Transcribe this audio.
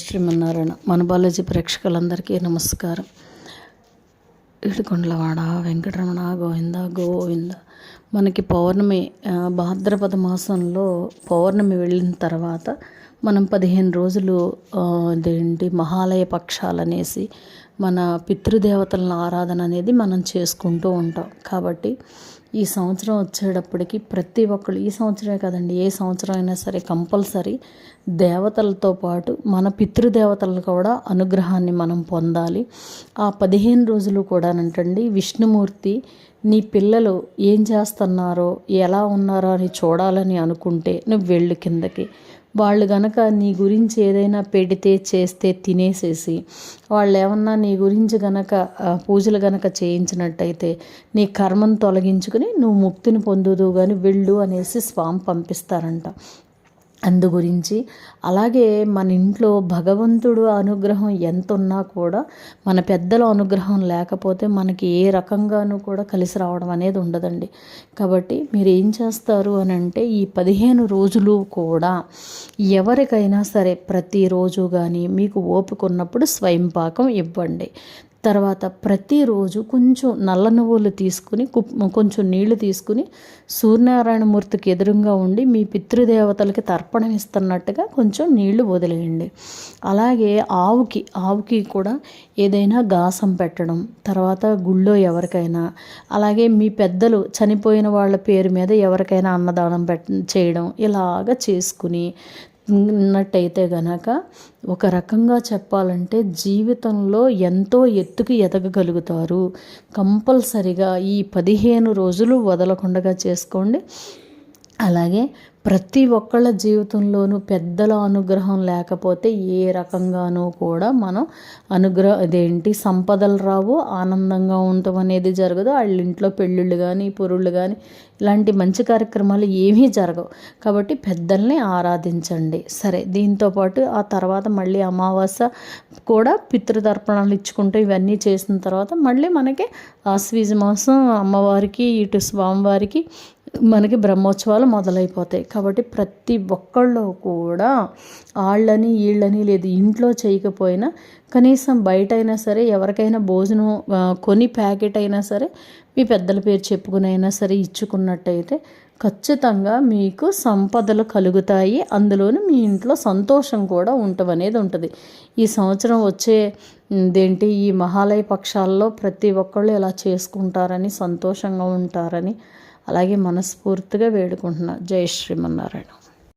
శ్రీమన్నారాయణ మన బాలాజీ ప్రేక్షకులందరికీ నమస్కారం. ఇడుకొండలవాడ వెంకటరమణ గోవింద గోవింద. మనకి పౌర్ణమి భాద్రపద మాసంలో పౌర్ణమి వెళ్ళిన తర్వాత మనం పదిహేను రోజులు ఏంటి మహాలయ పక్షాలు అనేసి మన పితృదేవతల ఆరాధన అనేది మనం చేసుకుంటూ ఉంటాం. కాబట్టి ఈ సంవత్సరం వచ్చేటప్పటికి ప్రతి ఒక్కళ్ళు ఈ సంవత్సరమే కదండి ఏ సంవత్సరం అయినా సరే కంపల్సరీ దేవతలతో పాటు మన పితృదేవతలు కూడా అనుగ్రహాన్ని మనం పొందాలి. ఆ పదిహేను రోజులు కూడానంటండి విష్ణుమూర్తి నీ పిల్లలు ఏం చేస్తున్నారో ఎలా ఉన్నారో అని చూడాలని అనుకుంటే నువ్వు వెళ్ళు కిందకి. వాళ్ళు గనక నీ గురించి ఏదైనా పెడితే చేస్తే తినేసేసి వాళ్ళు ఏమన్నా నీ గురించి గనక పూజలు గనక చేయించినట్టయితే నీ కర్మను తొలగించుకుని నువ్వు ముక్తిని పొందుదు కానీ వెళ్ళు అనేసి స్వామి పంపిస్తారంట. అందు గురించి అలాగే మన ఇంట్లో భగవంతుడు అనుగ్రహం ఎంత ఉన్నా కూడా మన పెద్దల అనుగ్రహం లేకపోతే మనకి ఏ రకంగానూ కూడా కలిసి రావడం అనేది ఉండదండి. కాబట్టి మీరు ఏం చేస్తారు అని అంటే ఈ పదిహేను రోజులు కూడా ఎవరికైనా సరే ప్రతిరోజు కానీ మీకు ఓపిక ఉన్నప్పుడు స్వయం పాకం ఇవ్వండి. తర్వాత ప్రతిరోజు కొంచెం నల్ల నువ్వులు తీసుకుని కుప్- కొంచెం నీళ్ళు తీసుకుని సూర్యనారాయణమూర్తికి ఎదురుగా ఉండి మీ పితృదేవతలకి తర్పణం ఇస్తున్నట్టుగా కొంచెం నీళ్ళు వదిలేయండి. అలాగే ఆవుకి ఆవుకి కూడా ఏదైనా గాసం పెట్టడం తర్వాత గుళ్ళో ఎవరికైనా అలాగే మీ పెద్దలు చనిపోయిన వాళ్ళ పేరు మీద ఎవరికైనా అన్నదానం పెట్ట చేయడం ఇలాగ చేసుకుని ఉన్నట్టయితే గనక ఒక రకంగా చెప్పాలంటే జీవితంలో ఎంతో ఎత్తుకు ఎదగగలుగుతారు. కంపల్సరిగా ఈ పదిహేను రోజులు వదలకుండగా చేసుకోండి. అలాగే ప్రతి ఒక్కళ్ళ జీవితంలోనూ పెద్దల అనుగ్రహం లేకపోతే ఏ రకంగానూ కూడా మనం అనుగ్రహ అదేంటి సంపదలు రావు ఆనందంగా ఉండటం అనేది జరగదు. వాళ్ళ ఇంట్లో పెళ్ళిళ్ళు కానీ పురుళ్ళు కానీ ఇలాంటి మంచి కార్యక్రమాలు ఏమీ జరగవు. కాబట్టి పెద్దల్ని ఆరాధించండి. సరే దీంతోపాటు ఆ తర్వాత మళ్ళీ అమావాస్య కూడా పితృతర్పణాలు ఇచ్చుకుంటూ ఇవన్నీ చేసిన తర్వాత మళ్ళీ మనకి ఆశ్వీజ మాసం అమ్మవారికి ఇటు స్వామివారికి మనకి బ్రహ్మోత్సవాలు మొదలైపోతాయి. కాబట్టి ప్రతి ఒక్కళ్ళు కూడా వాళ్ళని వీళ్ళని లేదు ఇంట్లో చేయకపోయినా కనీసం బయట అయినా సరే ఎవరికైనా భోజనం కొని ప్యాకెట్ అయినా సరే మీ పెద్దల పేరు చెప్పుకుని అయినా సరే ఇచ్చుకున్నట్టయితే ఖచ్చితంగా మీకు సంపదలు కలుగుతాయి. అందులోనే మీ ఇంట్లో సంతోషం కూడా ఉండటం అనేది ఉంటుంది. ఈ సంవత్సరం వచ్చే దేంటి ఈ మహాలయ పక్షాల్లో ప్రతి ఒక్కళ్ళు ఇలా చేసుకుంటారని సంతోషంగా ఉంటారని అలాగే మనస్ఫూర్తిగా వేడుకుంటున్నా. జై శ్రీమన్నారాయణ.